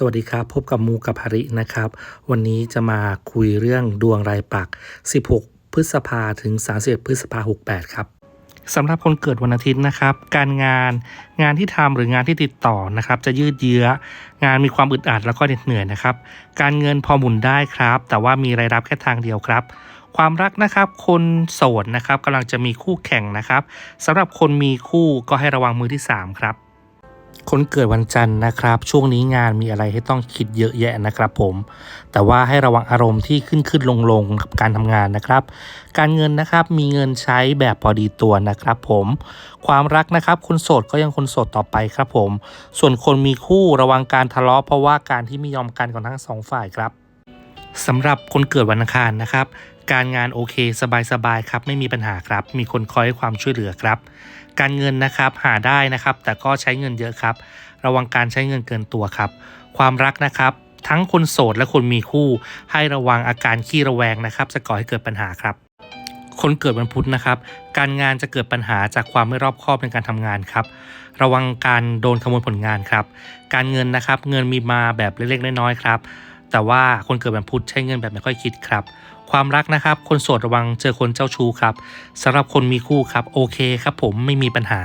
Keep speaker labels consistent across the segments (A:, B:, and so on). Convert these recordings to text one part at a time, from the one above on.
A: สวัสดีครับ พบกับมูกับภรินะครับ วันนี้จะมาคุยเรื่องดวงรายปัก 16 พฤษภาถึง 31 พฤษภา 68 ครับสำหรับคนเกิดวันอาทิตย์นะครับ การงานงานที่ทำหรืองานที่ติดต่อนะครับ จะยืดเยื้อ งานมีความอึดอัดแล้วก็เหน็ดเหนื่อยนะครับ การเงินพอหมุนได้ครับ แต่ว่ามีรายรับแค่ทางเดียวครับ ความรักนะครับคนโสดนะครับกำลังจะมีคู่แข่งนะครับสำหรับคนมีคู่ก็ให้ระวังมือที่ 3 ครับ คนเกิดวันจันทร์นะครับ ช่วงนี้งานมีอะไรให้ต้องคิดเยอะแยะนะครับผม แต่ว่าให้ระวังอารมณ์ที่ขึ้นขึ้นลงลงกับการทำงานนะครับ การเงินนะครับมีเงินใช้แบบพอดีตัวนะครับผม ความรักนะครับคนโสดก็ยังคนโสดต่อไปครับผม ส่วนคนมีคู่ระวังการทะเลาะเพราะว่าการที่ไม่ยอมกันของทั้งสองฝ่ายครับ สำหรับคนเกิดวันอังคารนะครับ การงานโอเคสบายๆครับไม่มีปัญหาครับ มีคนคอยให้ความช่วยเหลือครับ การเงินนะครับหาได้นะครับ แต่ก็ใช้เงินเยอะครับ ระวังการใช้เงินเกินตัวครับ ความรักนะครับ ทั้งคนโสดและคนมีคู่ ให้ระวังอาการขี้ระแวงนะครับจะก่อให้เกิดปัญหาครับคนเกิดวันพุธนะครับ การงานจะเกิดปัญหาจากความไม่รอบคอบในการทำงานครับ ระวังการโดนขโมยผลงานครับ การเงินนะครับ เงินมีมาแบบเล็กๆน้อยๆครับ แต่ว่าคนเกิดวันพุธใช้เงินแบบไม่ค่อยคิดครับ ความรักนะครับ คนโสดระวังเจอคนเจ้าชู้ครับสำหรับคนมีคู่ครับโอเคครับผมไม่มีปัญหา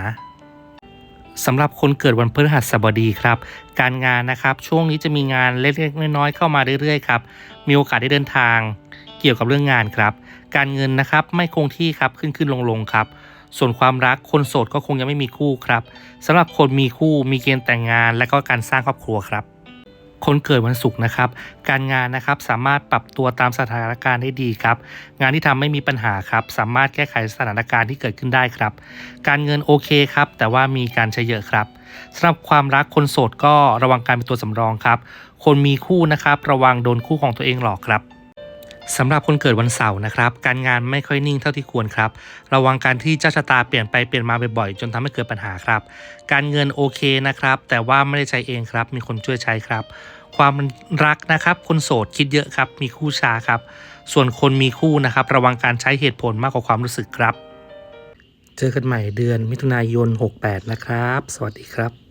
A: สำหรับคนเกิดวันพฤหัสบดีครับ การงานนะครับช่วงนี้จะมีงานเล็กๆน้อยๆเข้ามาเรื่อยๆครับมีโอกาสได้เดินทาง เกี่ยวกับเรื่องงานครับ การเงินนะครับไม่คงที่ครับขึ้นขึ้นลงลงๆครับ ส่วนความรักคนโสดก็คงยังไม่มีคู่ครับสำหรับคนมีคู่มีเกณฑ์แต่งงานและก็การสร้างครอบครัวครับ คนเกิดวันศุกร์นะครับ การงานนะครับสามารถปรับตัวตามสถานการณ์ได้ดีครับ งานที่ทำไม่มีปัญหาครับ สามารถแก้ไขสถานการณ์ที่เกิดขึ้นได้ครับ การเงินโอเคครับ แต่ว่ามีการใช้เยอะครับสำหรับความรักคนโสดก็ระวังการเป็นตัวสำรองครับ คนมีคู่นะครับ ระวังโดนคู่ของตัวเองหลอกครับ สำหรับคนเกิดวันเสาร์นะครับ การงานไม่ค่อยนิ่งเท่าที่ควรครับ ระวังการที่เจ้าชะตาเปลี่ยนไปเปลี่ยนมาบ่อยๆ จนทำให้เกิดปัญหาครับ การเงินโอเคนะครับ แต่ว่าไม่ได้ใช้เองครับ มีคนช่วยใช้ครับ ความรักนะครับ คนโสดคิดเยอะครับ มีคู่ช้าครับ ส่วนคนมีคู่นะครับ ระวังการใช้เหตุผลมากกว่าความรู้สึกครับ เจอกันใหม่เดือนมิถุนายน 68 นะครับ สวัสดีครับ